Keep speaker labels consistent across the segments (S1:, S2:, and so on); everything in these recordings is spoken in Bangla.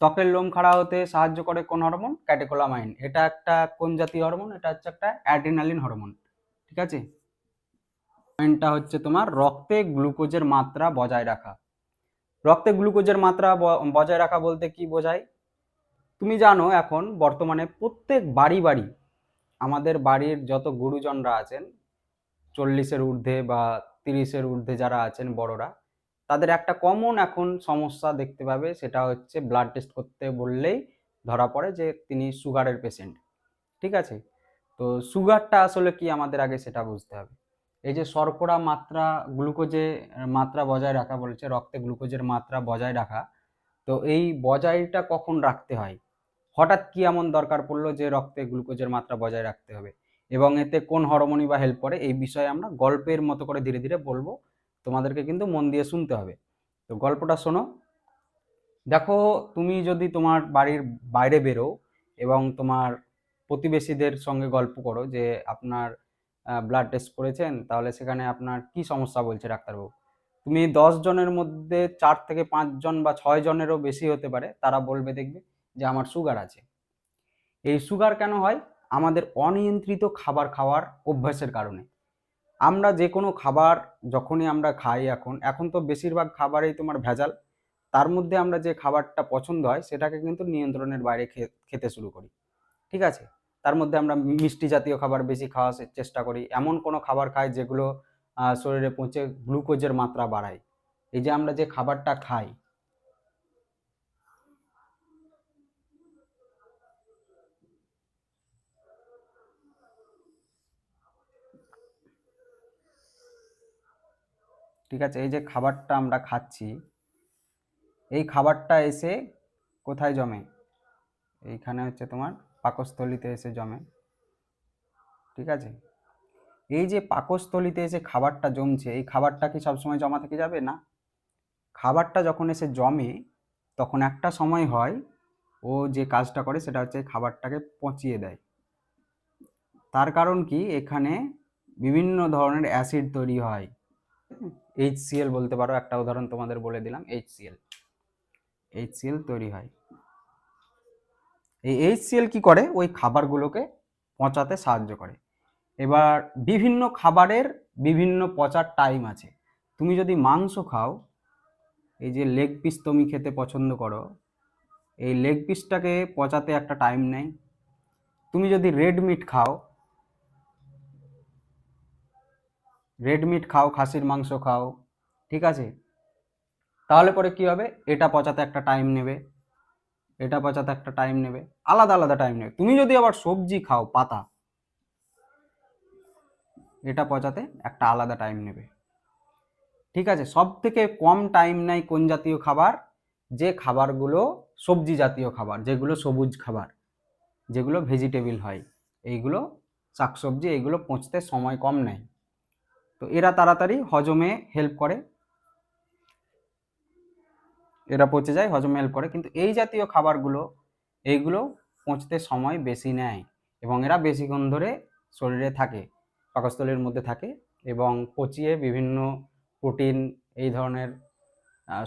S1: ত্বকের লোম খাড়া হতে সাহায্য করে কোন হরমোন? ক্যাটেকোলামাইন। এটা একটা কোন জাতীয় হরমোন? এটা হচ্ছে একটা অ্যাড্রিনালিন হরমোন। ঠিক আছে? পয়েন্টটা হচ্ছে তোমার রক্তে গ্লুকোজের মাত্রা বজায় রাখা। রক্তে গ্লুকোজের মাত্রা বজায় রাখা বলতে কি বোঝায়? তুমি জানো এখন বর্তমানে প্রত্যেক বাড়ি বাড়ি আমাদের বাড়ির যত গুরুজনরা আছেন, চল্লিশের ঊর্ধ্বে বা তিরিশের ঊর্ধ্বে যারা আছেন বড়রা তাদের একটা কমন এখন সমস্যা দেখতে পাবে, সেটা হচ্ছে ব্লাড টেস্ট করতে বললেই ধরা পড়ে যে তিনি সুগারের পেশেন্ট ঠিক আছে? তো সুগারটা আসলে কি আমাদের আগে সেটা বুঝতে হবে। এই যে শর্করা মাত্রা গ্লুকোজে মাত্রা বজায় রাখা বলেছে, রক্তে গ্লুকোজের মাত্রা বজায় রাখা, তো এই বজায়টা কখন রাখতে হয়? হঠাৎ কি এমন দরকার পড়ল যে রক্তে গ্লুকোজের মাত্রা বজায় রাখতে হবে? এবং এতে কোন হরমোনই বা হেল্প করে? এই বিষয়ে আমরা গল্পের মতো করে ধীরে ধীরে বলব। তোমাদেরকে কিন্তু মন দিয়ে শুনতে হবে। তো গল্পটা শোনো। দেখো, তুমি যদি তোমার বাড়ির বাইরে বেরো এবং তোমার প্রতিবেশীদের সঙ্গে গল্প করো যে আপনার ব্লাড টেস্ট করেছেন, তাহলে সেখানে আপনার কি সমস্যা বলছে ডাক্তারবাবু? তুমি দশ জনের মধ্যে চার থেকে পাঁচজন বা ছয় জনেরও বেশি হতে পারে, তারা বলবে দেখবে যে আমার সুগার আছে। এই সুগার কেন হয়? আমাদের অনিয়ন্ত্রিত খাবার খাওয়ার অভ্যাসের কারণে। আমরা যে কোনো খাবার যখনই আমরা খাই এখন এখন তো বেশিরভাগ খাবারেই তোমার ভেজাল। তার মধ্যে আমরা যে খাবারটা পছন্দ হয়, সেটাকে কিন্তু নিয়ন্ত্রণের বাইরে খেতে শুরু করি। ঠিক আছে? তার মধ্যে আমরা মিষ্টি জাতীয় খাবার বেশি খাওয়ার চেষ্টা করি। এমন কোনো খাবার খাই যেগুলো শরীরে পৌঁছে গ্লুকোজের মাত্রা বাড়ায়। এই যে আমরা যে খাবারটা খাই ঠিক আছে? এই যে খাবারটা আমরা খাচ্ছি, এই খাবারটা এসে কোথায় জমে? এইখানে হচ্ছে তোমার পাকস্থলিতে এসে জমে। ঠিক আছে? এই যে পাকস্থলিতে এসে খাবারটা জমছে, এই খাবারটা কি সবসময় জমা থেকে যাবে? না। খাবারটা যখন এসে জমে, তখন একটা সময় হয়, ও যে কাজটা করে সেটা হচ্ছে খাবারটাকে পচিয়ে দেয়। তার কারণ কি? এখানে বিভিন্ন ধরনের অ্যাসিড তৈরি হয়। এইচসিএল বলতে পারো, একটা উদাহরণ তোমাদের বলে দিলাম এইচসিএল এইচসিএল তৈরি হয়। এই এইচসিএল কি করে? ওই খাবারগুলোকে পচাতে সাহায্য করে। এবার বিভিন্ন খাবারের বিভিন্ন পচার টাইম আছে। তুমি যদি মাংস খাও, এই যে লেগ পিস তুমি খেতে পছন্দ করো, এই লেগ পিসটাকে পচাতে একটা টাইম নেই তুমি যদি রেড মিট খাও রেড মিট খাও, খাসির মাংস খাও, ঠিক আছে? তাহলে পরে কি হবে? এটা পচাতে একটা টাইম নেবে, এটা পচাতে একটা টাইম নেবে, আলাদা আলাদা টাইম নেবে। তুমি যদি আবার সবজি খাও, পাতা, এটা পচাতে একটা আলাদা টাইম নেবে। ঠিক আছে? সব থেকে কম টাইম নেয় কোন জাতীয় খাবার? যে খাবারগুলো সবজি জাতীয় খাবার, যেগুলো সবুজ খাবার, যেগুলো ভেজিটেবল হয়, এইগুলো শাকসবজি, এইগুলো পচতে সময় কম নেয়। তো এরা তাড়াতাড়ি হজমে হেল্প করে। এরা পচে যায়, হজমে হেল্প করে। কিন্তু এই জাতীয় খাবারগুলো, এইগুলো পচতে সময় বেশি নেয় এবং এরা বেশিক্ষণ ধরে শরীরে থাকে, পাকস্থলীর মধ্যে থাকে এবং পচিয়ে বিভিন্ন প্রোটিন এই ধরনের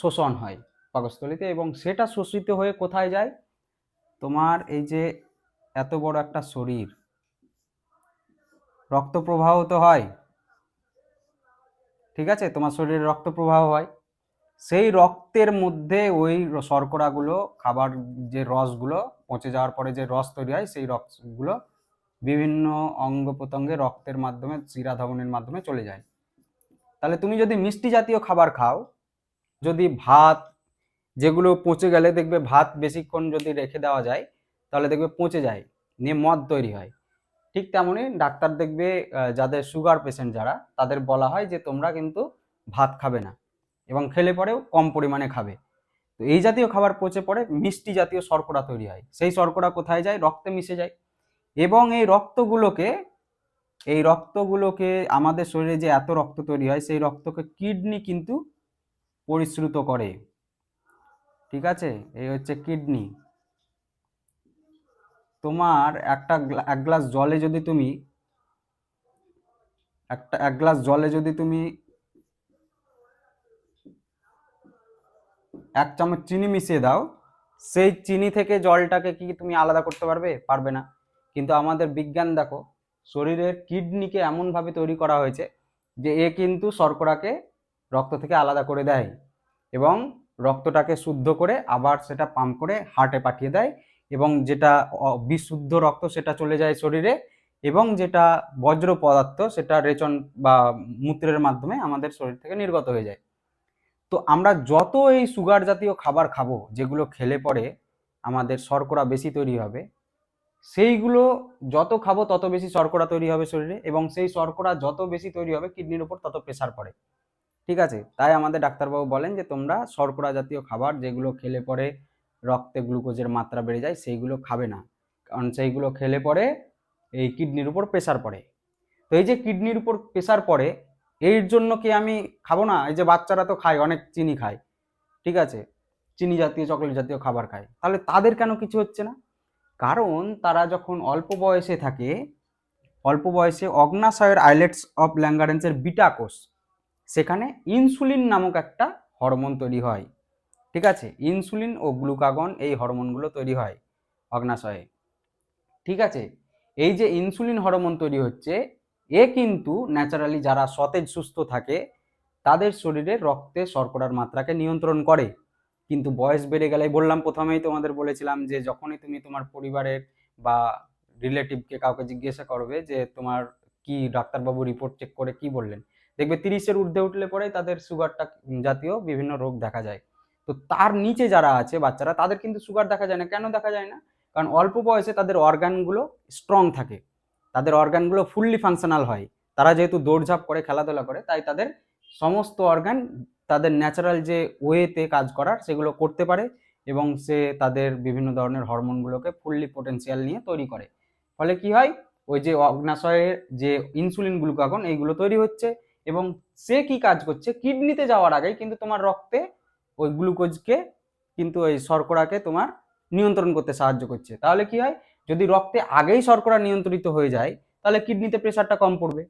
S1: শোষণ হয় পাকস্থলীতে এবং সেটা শোষিত হয়ে কোথায় যায়? তোমার এই যে এত বড় একটা শরীর, রক্ত প্রবাহ তো হয় ঠিক আছে? তোমার শরীরে রক্ত প্রবাহ হয়। সেই রক্তের মধ্যে ওই শর্করাগুলো, খাবার যে রসগুলো, পচে যাওয়ার পরে যে রস তৈরি হয়, সেই রসগুলো বিভিন্ন অঙ্গ প্রত্যঙ্গে রক্তের মাধ্যমে শিরা ধমনের মাধ্যমে চলে যায়। তাহলে তুমি যদি মিষ্টি জাতীয় খাবার খাও, যদি ভাত যেগুলো পচে গেলে দেখবে ভাত বেশিক্ষণ যদি রেখে দেওয়া যায়, তাহলে দেখবে পচে যায়, নিয়ে মদ তৈরি হয়। ঠিক তেমনই ডাক্তার দেখবে যাদের সুগার পেশেন্ট যারা, তাদের বলা হয় যে তোমরা কিন্তু ভাত খাবে না এবং খেলে পরেও কম পরিমাণে খাবে। তো এই জাতীয় খাবার পচে পড়ে মিষ্টি জাতীয় শর্করা তৈরি হয়। সেই শর্করা কোথায় যায়? রক্তে মিশে যায়। এবং এই রক্তগুলোকে এই রক্তগুলোকে আমাদের শরীরে যে এত রক্ত তৈরি হয়, সেই রক্তকে কিডনি কিন্তু পরিশ্রুত করে। ঠিক আছে? এই হচ্ছে কিডনি তোমার একটা এক গ্লাস জলে যদি তুমি, একটা, এক গ্লাস জলে যদি তুমি এক চামচ চিনি মিশিয়ে দাও, সেই চিনি থেকে জলটাকে কি তুমি আলাদা করতে পারবে? পারবে না। কিন্তু আমাদের বিজ্ঞান দেখো, শরীরের কিডনিকে এমনভাবে তৈরি করা হয়েছে যে এ কিন্তু শর্করাকে রক্ত থেকে আলাদা করে দেয় এবং রক্তটাকে শুদ্ধ করে আবার সেটা পাম্প করে হার্টে পাঠিয়ে দেয়। এবং যেটা বিশুদ্ধ রক্ত সেটা চলে যায় শরীরে এবং যেটা বজ্র পদার্থ সেটা রেচন বা মূত্রের মাধ্যমে আমাদের শরীর থেকে নির্গত হয়ে যায়। তো আমরা যত এই সুগার জাতীয় খাবার খাব, যেগুলো খেলে পরে আমাদের শর্করা বেশি তৈরি হবে, সেইগুলো যত খাব তত বেশি শর্করা তৈরি হবে শরীরে এবং সেই শর্করা যত বেশি তৈরি হবে কিডনির উপর তত প্রেসার পড়ে। ঠিক আছে? তাই আমাদের ডাক্তারবাবু বলেন যে তোমরা শর্করা জাতীয় খাবার যেগুলো খেলে পরে রক্তে গ্লুকোজের মাত্রা বেড়ে যায়, সেইগুলো খাবে না। কারণ সেইগুলো খেলে পরে এই কিডনির উপর প্রেসার পড়ে। তো এই যে কিডনির উপর প্রেসার পড়ে, এর জন্য কি আমি খাব না? এই যে বাচ্চারা তো খায়, অনেক চিনি খায়, ঠিক আছে? চিনি জাতীয় চকলেট জাতীয় খাবার খায়। তাহলে তাদের কেন কিছু হচ্ছে না? কারণ তারা যখন অল্প বয়সে থাকে, অল্প বয়সে অগ্নাশয়ের আইলেটস অফ ল্যাঙ্গারেন্সের বিটা কোষ, সেখানে ইনসুলিন নামক একটা হরমোন তৈরি হয়। ঠিক আছে? ইনসুলিন ও গ্লুকাগন এই হরমোনগুলো তৈরি হয় অগ্নাশয়ে। ঠিক আছে? এই যে ইনসুলিন হরমোন তৈরি হচ্ছে, এ কিন্তু ন্যাচারালি যারা সতেজ, সুস্থ থাকে, তাদের শরীরে রক্তে শর্করার মাত্রাকে নিয়ন্ত্রণ করে। কিন্তু বয়স বেড়ে গেলে বললাম, প্রথমেই তোমাদের বলেছিলাম যে যখনই তুমি তোমার পরিবারের বা রিলেটিভকে কাউকে জিজ্ঞাসা করবে যে তোমার কি ডাক্তারবাবু রিপোর্ট চেক করে কি বললেন, দেখবে তিরিশের ঊর্ধ্বে উঠলে পরে তাদের সুগারটা জাতীয় বিভিন্ন রোগ দেখা যায়। তো তার নিচে যারা আছে বাচ্চারা, তাদের কিন্তু সুগার দেখা যায় না। কেন দেখা যায় না? কারণ অল্প বয়সে তাদের অর্গানগুলো স্ট্রং থাকে। তাদের অর্গানগুলো ফুললি ফাংশনাল হয়। তারা যেহেতু দৌড়ঝাঁপ করে, খেলাধুলা করে, তাই তাদের সমস্ত অর্গান তাদের ন্যাচারাল যে ওয়েতে কাজ করার সেগুলো করতে পারে এবং সে তাদের বিভিন্ন ধরনের হরমোনগুলোকে ফুললি পোটেনশিয়াল নিয়ে তৈরি করে। ফলে কি হয়? ওই যে অগ্নাশয়ের যে ইনসুলিন গ্লুকাগন এইগুলো তৈরি হচ্ছে এবং সে কি কাজ করছে? কিডনিতে যাওয়ার আগেই কিন্তু তোমার রক্তে ওই গ্লুকোজকে কিন্তু ওই শর্করাকে তোমার নিয়ন্ত্রণ করতে সাহায্য করছে। তাহলে কি হয়? যদি রক্তে আগেই শর্করা নিয়ন্ত্রিত হয়ে যায়, তাহলে কিডনিতে প্রেশারটা কম পড়বে।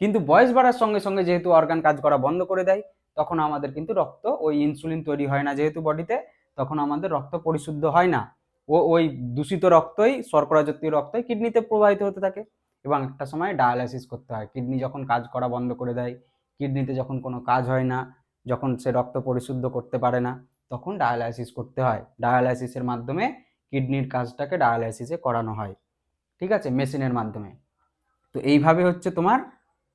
S1: কিন্তু বয়স বাড়ার সঙ্গে সঙ্গে যেহেতু অর্গান কাজ করা বন্ধ করে দেয়, তখন আমাদের কিন্তু রক্ত ওই ইনসুলিন তৈরি হয় না যেহেতু বডিতে তখন আমাদের রক্ত পরিশুদ্ধ হয় না। ও ওই দূষিত রক্তই শর্করা জাতীয় রক্তই কিডনিতে প্রবাহিত হতে থাকে এবং একটা সময় ডায়ালাইসিস করতে হয়। কিডনি যখন কাজ করা বন্ধ করে দেয়, কিডনিতে যখন কোনো কাজ হয় না যখন সে রক্ত পরিশুদ্ধ করতে পারে না, তখন ডায়ালাইসিস করতে হয়। ডায়ালাইসিসের মাধ্যমে কিডনির কাজটাকে ডায়ালাইসিসে করানো হয়। ঠিক আছে? মেশিনের মাধ্যমে। তো এইভাবে হচ্ছে তোমার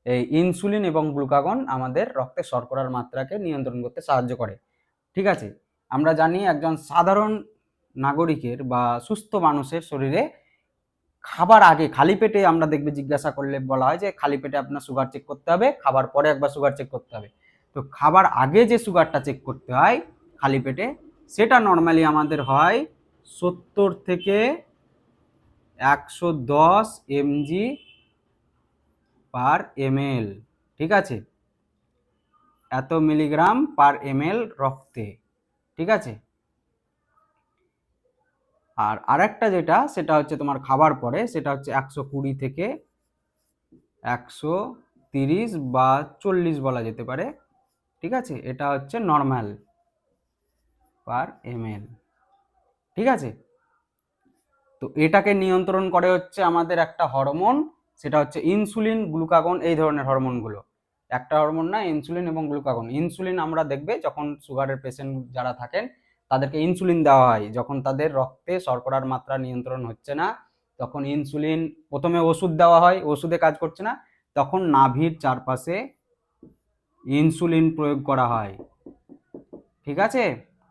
S1: এই ইনসুলিন এবং গ্লুকাগন আমাদের রক্তে শর্করার মাত্রাকে নিয়ন্ত্রণ করতে সাহায্য করে। ঠিক আছে? আমরা জানি একজন সাধারণ নাগরিকের বা সুস্থ মানুষের শরীরে খাবার আগে খালি পেটে আমরা দেখবে জিজ্ঞাসা করলে বলা হয় যে খালি পেটে আপনার সুগার চেক করতে হবে, খাবার পরে একবার সুগার চেক করতে হবে। তো খাবার আগে যে সুগারটা চেক করতে হয় খালি পেটে, সেটা নর্মালি আমাদের হয় সত্তর থেকে একশো দশ এমজি পার এমএল, ঠিক আছে? এত মিলিগ্রাম পার এমএল রক্তে, ঠিক আছে? আর আরেকটা যেটা, সেটা হচ্ছে তোমার খাবার পরে, সেটা হচ্ছে একশো কুড়ি থেকে একশো তিরিশ বা চল্লিশ বলা যেতে পারে। ঠিক আছে? এটা হচ্ছে নর্মাল পার এমএল ঠিক আছে? তো এটাকে নিয়ন্ত্রণ করে হচ্ছে আমাদের একটা হরমোন সেটা হচ্ছে ইনসুলিন গ্লুকাগন এই ধরনের হরমোনগুলো একটা হরমোন না ইনসুলিন এবং গ্লুকাগন ইনসুলিন আমরা দেখবে যখন সুগারের পেশেন্ট যারা থাকেন, তাদেরকে ইনসুলিন দেওয়া হয়। যখন তাদের রক্তে শর্করার মাত্রা নিয়ন্ত্রণ হচ্ছে না, তখন ইনসুলিন প্রথমে ওষুধ দেওয়া হয়, ওষুধে কাজ করছে না, তখন নাভির চারপাশে ইনসুলিন প্রয়োগ করা হয়। ঠিক আছে?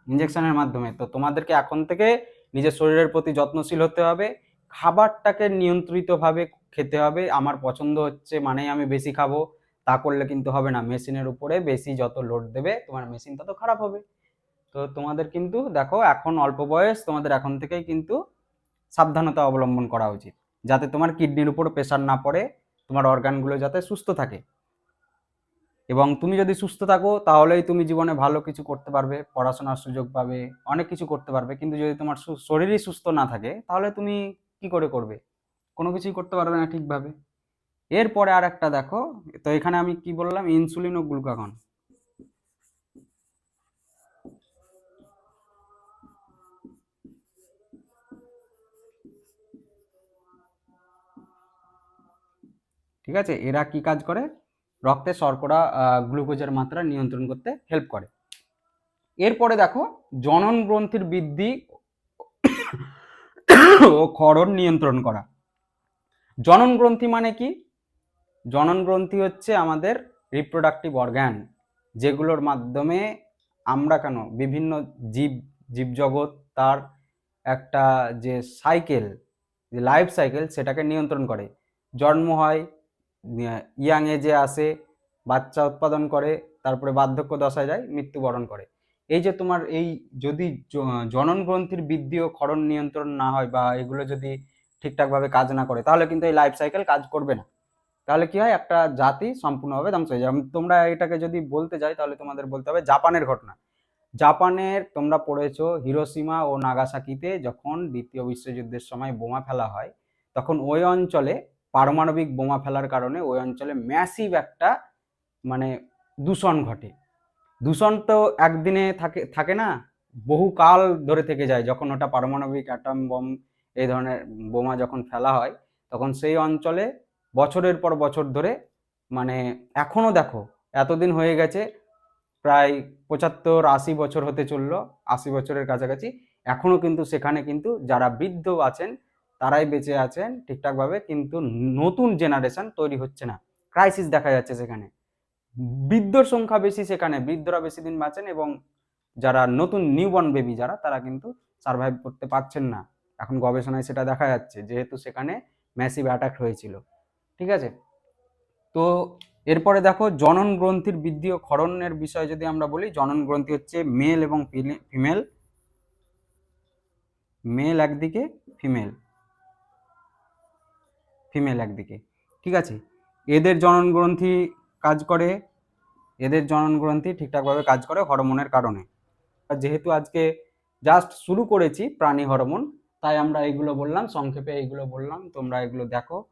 S1: ইঞ্জেকশনের মাধ্যমে। তো তোমাদেরকে এখন থেকে নিজের শরীরের প্রতি যত্নশীল হতে হবে। খাবারটাকে নিয়ন্ত্রিতভাবে খেতে হবে। আমার পছন্দ হচ্ছে, মানেই আমি বেশি খাব। তা করলে কিন্তু হবে না। মেশিনের উপরে বেশি যত লোড দেবে, তোমার মেশিন তত খারাপ হবে। তো তোমাদের কিন্তু, দেখো, এখন অল্প বয়স, তোমাদের এখন থেকেই কিন্তু সাবধানতা অবলম্বন করা উচিত। যাতে তোমার কিডনির উপর প্রেশার না পড়ে, তোমার অর্গানগুলো যাতে সুস্থ থাকে। এবং তুমি যদি সুস্থ থাকো, তাহলেই তুমি জীবনে ভালো কিছু করতে পারবে, পড়াশোনার সুযোগ পাবে, অনেক কিছু করতে পারবে। কিন্তু যদি তোমার শরীরই সুস্থ না থাকে, তাহলে তুমি কি করে করবে? কোনো কিছুই করতে পারবে না ঠিকভাবে। এরপরে আর একটা দেখো, তো এখানে আমি কি বললাম? ইনসুলিন ও গ্লুকাগন ঠিক আছে? এরা কি কাজ করে? রক্তে শর্করা গ্লুকোজের মাত্রা নিয়ন্ত্রণ করতে হেল্প করে। এরপরে দেখো, জনন গ্রন্থির বৃদ্ধি ও ক্ষরণ নিয়ন্ত্রণ করা। জনন গ্রন্থি মানে কি? জনন গ্রন্থি হচ্ছে আমাদের রিপ্রোডাক্টিভ অর্গ্যান যেগুলোর মাধ্যমে আমরা কেন বিভিন্ন জীব, জীবজগৎ, তার একটা যে সাইকেল যে লাইফ সাইকেল সেটাকে নিয়ন্ত্রণ করে। জন্ম হয় ইয়াং এজে আসে, বাচ্চা উৎপাদন করে, তারপরে বার্ধক্য দশায় যায়, মৃত্যুবরণ করে। এই যে তোমার এই যদি জনন গ্রন্থির বৃদ্ধি ও ক্ষরণ নিয়ন্ত্রণ না হয় বা এগুলো যদি ঠিকঠাকভাবে কাজ না করে, তাহলে কিন্তু এই লাইফ সাইকেল কাজ করবে না। তাহলে কি হয়? একটা জাতি সম্পূর্ণভাবে ধ্বংস হয়ে যায়। তোমরা এটাকে যদি বলতে যাই, তাহলে তোমাদের বলতে হবে জাপানের ঘটনা। জাপানের তোমরা পড়েছো হিরোসীমা ও নাগাসাকিতে যখন দ্বিতীয় বিশ্বযুদ্ধের সময় বোমা ফেলা হয়, তখন ওই অঞ্চলে পারমাণবিক বোমা ফেলার কারণে ওই অঞ্চলে ম্যাসিভ একটা মানে দূষণ ঘটে। দূষণ তো একদিনে থাকে থাকে না, বহু কাল ধরে থেকে যায়। যখন ওটা পারমাণবিক অ্যাটম বম এই ধরনের বোমা যখন ফেলা হয়, তখন সেই অঞ্চলে বছরের পর বছর ধরে মানে এখনও দেখো, এতদিন হয়ে গেছে, প্রায় পঁচাত্তর আশি বছর হতে চলল, আশি বছরের কাছাকাছি। এখনও কিন্তু সেখানে কিন্তু যারা বৃদ্ধ আছেন তারাই বেঁচে আছেন ঠিকঠাকভাবে, কিন্তু নতুন জেনারেশন তৈরি হচ্ছে না। ক্রাইসিস দেখা যাচ্ছে সেখানে। বৃদ্ধর সংখ্যা বেশি সেখানে, বৃদ্ধরা বেশি দিন বাঁচেন এবং যারা নতুন নিউবর্ন বেবি যারা, তারা কিন্তু সার্ভাইভ করতে পারছেন না। এখন গবেষণায় সেটা দেখা যাচ্ছে, যেহেতু সেখানে ম্যাসিভ অ্যাটাক হয়েছিল। ঠিক আছে? তো এরপরে দেখো, জনন গ্রন্থির বৃদ্ধি ও ক্ষরণের বিষয়ে যদি আমরা বলি, জনন গ্রন্থি হচ্ছে মেল এবং ফিমেল মেল একদিকে ফিমেল ফিমেল একদিকে, ঠিক আছে? এদের জনন গ্রন্থি কাজ করে, এদের জনন গ্রন্থি ঠিকঠাকভাবে কাজ করে হরমোনের কারণে। যেহেতু আজকে জাস্ট শুরু করেছি প্রাণী হরমোন, তাই আমরা এইগুলো বললাম, সংক্ষেপে এইগুলো বললাম, তোমরা এগুলো দেখো।